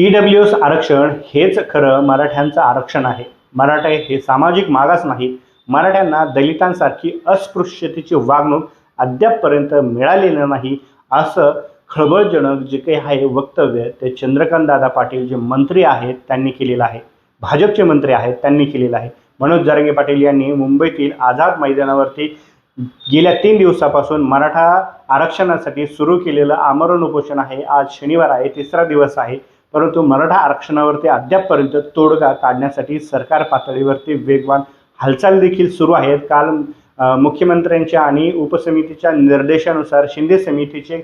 EW S आरक्षण हेच खरं मराठ्यांचं आरक्षण आहे. मराठा हे सामाजिक मागास नाही मराठ्यांना दलितांसारखी अस्पृश्यतेची वागणूक अद्यापपर्यंत मिळालेलं नाही असं खळबळजनक जे काही आहे वक्तव्य ते चंद्रकांत दादा पाटील जे मंत्री आहेत त्यांनी केलेलं आहे. भाजपचे मंत्री आहेत त्यांनी केलेलं आहे. मनोज जारंगे पाटील यांनी मुंबईतील आझाद मैदानावरती गेल्या तीन दिवसापासून मराठा आरक्षणासाठी सुरू केलेलं आमरण उपोषण आहे. आज शनिवार आहे तिसरा दिवस आहे. परंतु मराठा आरक्षणावरती अद्यापपर्यंत तोडगा काढण्यासाठी सरकार पातळीवरती वेगवान हालचाल देखील सुरू आहेत. काल मुख्यमंत्र्यांच्या आणि उपसमितीच्या निर्देशानुसार शिंदे समितीचे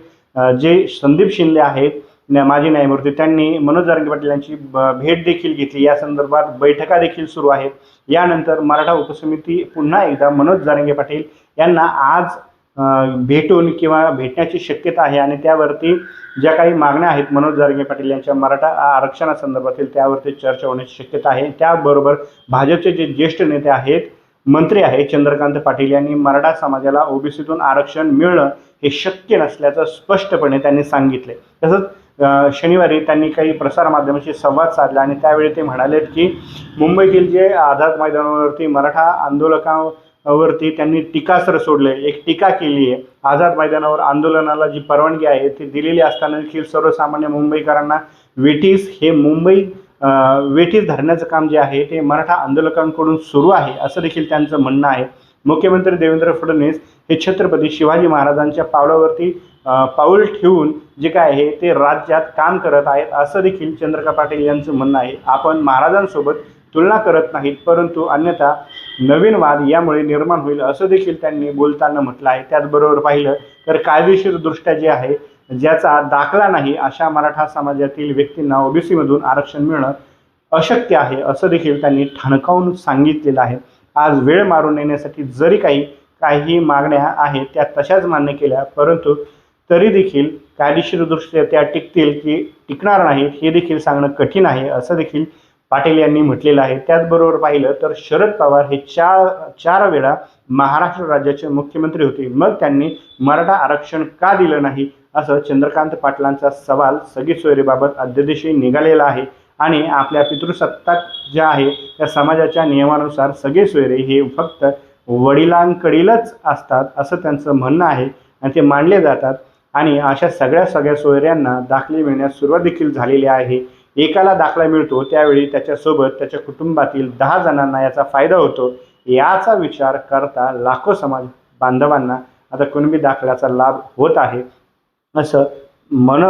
जे संदीप शिंदे आहेत माजी न्यायमूर्ती त्यांनी मनोज जारंगे पाटील यांची ब- भेट देखील घेतली. या संदर्भात बैठका देखील सुरू आहेत. यानंतर मराठा उपसमिती पुन्हा एकदा मनोज जारंगे पाटील यांना आज भेटून किंवा भेटण्याची शक्यता आहे आणि त्यावरती ज्या काही मागण्या आहेत मनोज जारगे पाटील यांच्या मराठा आरक्षणासंदर्भातील त्यावरती चर्चा होण्याची शक्यता आहे. त्याबरोबर भाजपचे जे ज्येष्ठ नेते आहेत मंत्री आहेत चंद्रकांत पाटील यांनी मराठा समाजाला ओबीसीतून आरक्षण मिळणं हे शक्य नसल्याचं स्पष्टपणे त्यांनी सांगितले. तसंच शनिवारी त्यांनी काही प्रसारमाध्यमांशी संवाद साधला आणि त्यावेळी ते म्हणाले की मुंबईतील जे आझाद मैदानावरती मराठा वरती त्यांनी टीकास्त्र सोडले. एक टीका केली आहे. आझाद मैदानावर आंदोलनाला जी परवानगी आहे ती दिलेली असताना देखील सर्वसामान्य मुंबईकरांना वेठीस हे मुंबई वेटीस वेठीस धरण्याचं काम जे आहे ते मराठा आंदोलकांकडून सुरू आहे असं देखील त्यांचं म्हणणं आहे. मुख्यमंत्री देवेंद्र फडणवीस हे छत्रपती शिवाजी महाराजांच्या पावलावरती पाऊल ठेवून जे काय आहे ते राज्यात काम करत आहेत असं देखील चंद्रकांत पाटील यांचं म्हणणं आहे. आपण महाराजांसोबत तुलना करत नाहीत परंतु अन्यथा नवीन वाद यामुळे निर्माण होईल असं देखील त्यांनी बोलताना म्हटलं आहे त्याचबरोबर पाहिलं तर कायदेशीरदृष्ट्या जे आहे ज्याचा दाखला नाही अशा मराठा समाजातील व्यक्तींना ओबीसीमधून आरक्षण मिळणं अशक्य आहे असं देखील त्यांनी ठणकावून सांगितलेलं आहे. आज वेळ मारून नेण्यासाठी जरी काही काही मागण्या आहेत त्या तशाच मान्य केल्या परंतु तरी देखील कायदेशीरदृष्ट्या त्या टिकतील की टिकणार नाहीत हे देखील सांगणं कठीण आहे असं देखील पाटील यांनी म्हटलेलं आहे. त्याचबरोबर पाहिलं तर शरद पवार हे चार चार वेळा महाराष्ट्र राज्याचे मुख्यमंत्री होते. मग त्यांनी मराठा आरक्षण का दिलं नाही? असं चंद्रकांत पाटलांचा सवाल सगळी सोयरीबाबत अध्यादेशी निघालेला आहे. आणि आपल्या पितृसत्ताक ज्या आहे त्या समाजाच्या नियमानुसार सगळे सोयरे हे फक्त वडिलांकडीलच असतात असं त्यांचं म्हणणं आहे. आणि ते मानले जातात. आणि अशा सगळ्या सगळ्या सोयऱ्यांना दाखले मिळण्यास सुरुवात देखील झालेली आहे. एकाला दाखला मिळतो त्यावेळी त्याच्यासोबत त्याच्या कुटुंबातील दहा जणांना याचा फायदा होतो. याचा विचार करता लाखो समाज बांधवांना आता कुणबी दाखल्याचा लाभ होत आहे. असं मन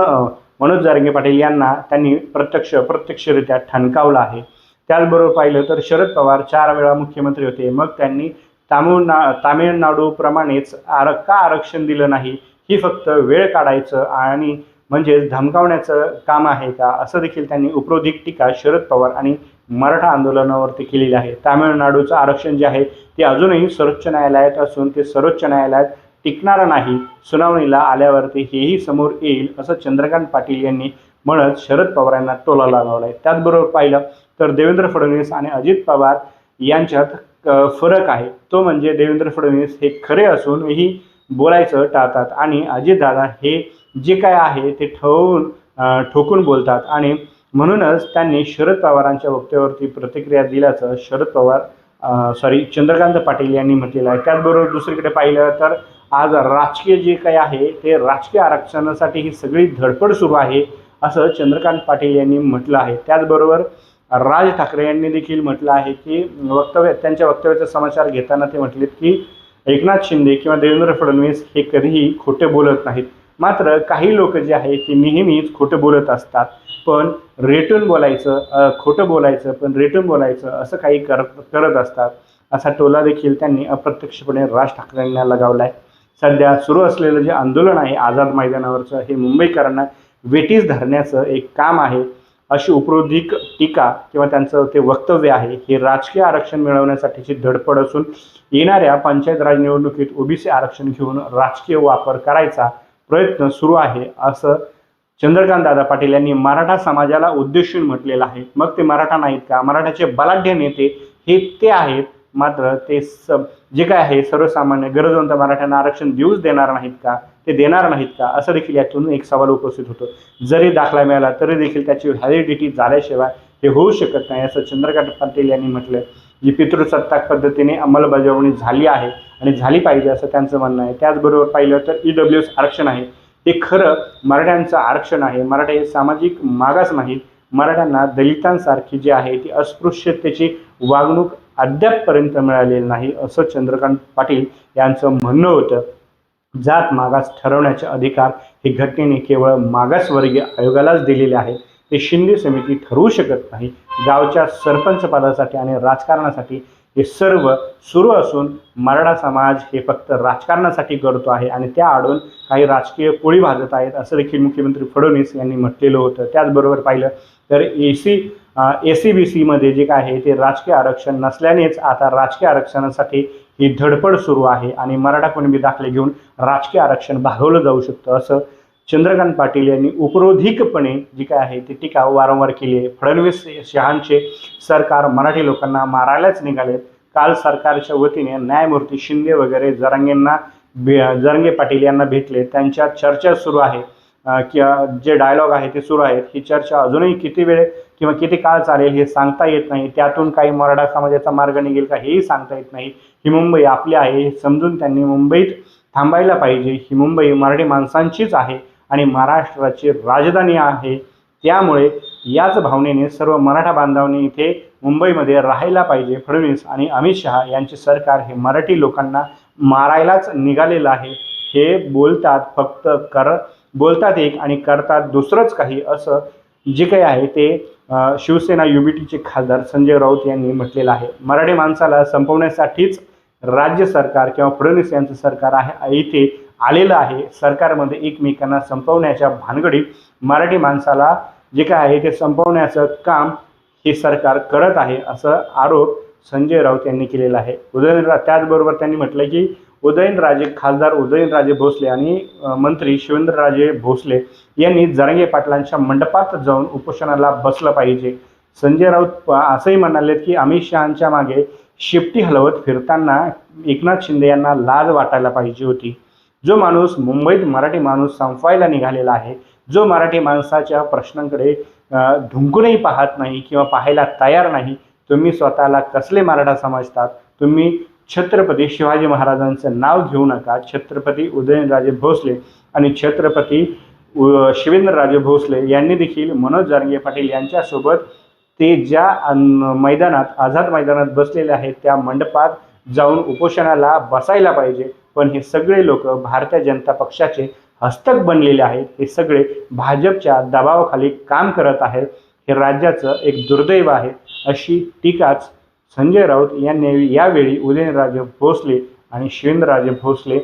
मनोज जारंगे पाटील यांना त्यांनी प्रत्यक्ष प्रत्यक्षरित्या ठणकावलं आहे. त्याचबरोबर पाहिलं तर शरद पवार चार वेळा मुख्यमंत्री होते. मग त्यांनी तामिळना तामिळनाडूप्रमाणेच आर का आरक्षण दिलं नाही? ही फक्त वेळ काढायचं आणि म्हणजेच धमकावण्याचं काम आहे का? असं देखील त्यांनी उपरोधिक टीका शरद पवार आणि मराठा आंदोलनावरती केलेली आहे. तामिळनाडूचं आरक्षण जे आहे ते अजूनही सर्वोच्च न्यायालयात असून ते सर्वोच्च न्यायालयात टिकणार नाही. सुनावणीला आल्यावरती हेही समोर येईल असं चंद्रकांत पाटील यांनी म्हणत शरद पवार यांना टोला लावला आहे त्याचबरोबर पाहिलं तर देवेंद्र फडणवीस आणि अजित पवार यांच्यात फरक आहे. तो म्हणजे देवेंद्र फडणवीस हे खरे असूनही बोलायचं टाळतात आणि अजितदादा हे जे काय आहे ते ठवून ठोकून बोलतात. आणि म्हणूनच त्यांनी शरद पवारांच्या वक्तव्यावरती प्रतिक्रिया दिल्याचं शरद पवार सॉरी चंद्रकांत पाटील यांनी म्हटलेलं आहे. त्याचबरोबर दुसरीकडे पाहिलं तर आज राजकीय जे काही आहे ते राजकीय आरक्षणासाठी ही सगळी धडपड सुरू आहे असं चंद्रकांत पाटील यांनी म्हटलं आहे. त्याचबरोबर राज ठाकरे यांनी देखील म्हटलं आहे की वक्तव्य त्यांच्या वक्तव्याचा समाचार घेताना ते म्हटलेत की एकनाथ शिंदे किंवा देवेंद्र फडणवीस हे कधीही खोटे बोलत नाहीत. मात्र काही लोक जे आहे ते नेहमीच खोटं बोलत असतात. पण रेटून बोलायचं खोटं बोलायचं पण रेटून बोलायचं असं काही करत करत असतात. असा टोला देखील त्यांनी अप्रत्यक्षपणे राज ठाकरेंना लगावला आहे सध्या सुरू असलेलं जे आंदोलन आहे आझाद मैदानावरचं हे मुंबईकरांना वेटीस धरण्याचं एक काम आहे. अशी उपरोधिक टीका किंवा त्यांचं ते वक्तव्य आहे हे राजकीय आरक्षण मिळवण्यासाठीची धडपड असून येणाऱ्या पंचायत राज निवडणुकीत ओबीसी आरक्षण घेऊन राजकीय वापर करायचा प्रयत्न सुरू आहे असं चंद्रकांत दादा पाटील यांनी मराठा समाजाला उद्देशून म्हटलेलं आहे. मग ते मराठा नाहीत का? मराठाचे बलाढ्य नेते हे ते आहेत मात्र ते स जे काय आहे सर्वसामान्य गरजवंत मराठ्यांना आरक्षण देऊच देणार नाहीत का? ते देणार नाहीत का? असं देखील यातून एक सवाल उपस्थित होतो. जरी दाखला मिळाला तरी देखील त्याची व्हॅलिडिटी झाल्याशिवाय हे होऊ शकत नाही असं चंद्रकांत पाटील यांनी म्हटलं. जी पितृसत्ताक पद्धतीने अंमलबजावणी झाली आहे आणि झाली पाहिजे असं त्यांचं म्हणणं आहे. त्याचबरोबर पाहिलं तर ई डब्ल्यू एस आरक्षण आहे. हे खरं मराठ्यांचं आरक्षण आहे. मराठे हे सामाजिक मागास नाहीत. मराठ्यांना दलितांसारखी जी आहे ती अस्पृश्यतेची वागणूक अद्यापपर्यंत मिळालेली नाही असं चंद्रकांत पाटील यांचं म्हणणं होतं. जात मागास ठरवण्याचे अधिकार हे घटनेने केवळ मागासवर्गीय आयोगालाच दिलेले आहे ते शिंदे समिती ठरवू शकत नाही. गावच्या सरपंच पदासाठी आणि राजकारणासाठी हे सर्व सुरू असून मराठा समाज हे फक्त राजकारणासाठी करतो आहे आणि त्या आडून काही राजकीय पोळी भाजत आहेत असं देखील मुख्यमंत्री फडणवीस यांनी म्हटलेलं होतं. त्याचबरोबर पाहिलं तर ए सी ए सी बी सीमध्ये जे काय आहे ते राजकीय आरक्षण नसल्यानेच आता राजकीय आरक्षणासाठी ही धडपड सुरू आहे आणि मराठा कुणबी दाखले घेऊन राजकीय आरक्षण भागवलं जाऊ शकतं असं चंद्रकांत पाटील यांनी उपरोधिकपणे जी काय आहे ती टीका वारंवार केली आहे. फडणवीस शहांचे सरकार मराठी लोकांना मारायलाच निघालेत. काल सरकारच्या वतीने न्यायमूर्ती शिंदे वगैरे जरांगेंना जरंगे पाटील यांना भेटले. त्यांच्या चर्चा सुरू आहे. किंवा जे डायलॉग आहे ते सुरू आहेत. ही चर्चा अजूनही किती वेळ किंवा किती काळ चालेल हे सांगता येत नाही. त्यातून काही मराठा समाजाचा मार्ग निघेल का हेही सांगता येत नाही. ही मुंबई आपली आहे हे समजून त्यांनी मुंबईत थांबायला पाहिजे. ही मुंबई मराठी माणसांचीच आहे. आणि महाराष्ट्राची राजधानी आहे. त्यामुळे याच भावनेने सर्व मराठा बांधवांनी इथे मुंबईमध्ये राहायला पाहिजे. फडणवीस आणि अमित शहा यांचे सरकार हे मराठी लोकांना मारायलाच निघालेलं आहे. हे बोलतात फक्त कर बोलतात एक आणि करतात दुसरंच काही असं जे काही आहे ते शिवसेना युबीटीचे खासदार संजय राऊत यांनी म्हटलेलं आहे. मराठी माणसाला संपवण्यासाठीच राज्य सरकार किंवा फडणवीस यांचं सरकार आहे. इथे आलेलं आहे. सरकारमध्ये एकमेकांना संपवण्याच्या भानगडीत मराठी माणसाला जे काय आहे ते संपवण्याचं काम हे सरकार करत आहे असं आरोप संजय राऊत यांनी केलेला आहे. उदयनरा त्याचबरोबर त्यांनी म्हटलं की उदयनराजे खासदार उदयनराजे भोसले आणि मंत्री शिवेंद्रराजे भोसले यांनी जरंगे पाटलांच्या मंडपात जाऊन उपोषणाला बसलं पाहिजे. संजय राऊत असंही म्हणाले की अमित शहांच्या मागे शेपटी हलवत फिरताना एकनाथ शिंदे यांना लाज वाटायला पाहिजे होती. जो माणूस मुंबईत मराठी माणूस संपवायला निघालेला आहे जो मराठी माणसाच्या प्रश्नांकडे ढुंकूनही पाहत नाही किंवा पाहायला तयार नाही तुम्ही स्वतःला कसले मराठा समजतात? तुम्ही छत्रपती शिवाजी महाराजांचं नाव घेऊ नका. छत्रपती उदयनराजे भोसले आणि छत्रपती शिवेंद्रराजे भोसले यांनी देखील मनोज जारंगे पाटील यांच्यासोबत ते ज्या मैदानात आझाद मैदानात बसलेले आहेत त्या मंडपात जाऊन उपोषणाला बसायला पाहिजे. पण हे सगळे लोक भारतीय जनता पक्षाचे हस्तक बनलेले आहेत. हे सगळे भाजपच्या दबावाखाली काम करत आहेत. हे राज्याचं एक दुर्दैव आहे अशी टीकाच संजय राऊत यांनी यावेळी उदयनराजे भोसले आणि शिवेंद्रराजे भोसले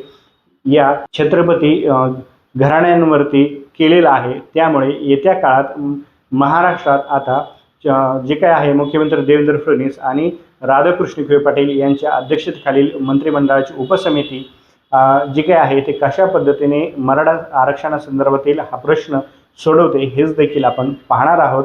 या छत्रपती घराण्यांवरती केलेला आहे. त्यामुळे येत्या काळात महाराष्ट्रात आता जे काय आहे मुख्यमंत्री देवेंद्र फडणवीस आणि राधाकृष्ण विखे पाटील यांच्या अध्यक्षतेखालील मंत्रिमंडळाची उपसमिती जे काय आहे ते कशा पद्धतीने मराठा आरक्षणासंदर्भातील हा प्रश्न सोडवते हेच देखील आपण पाहणार आहोत.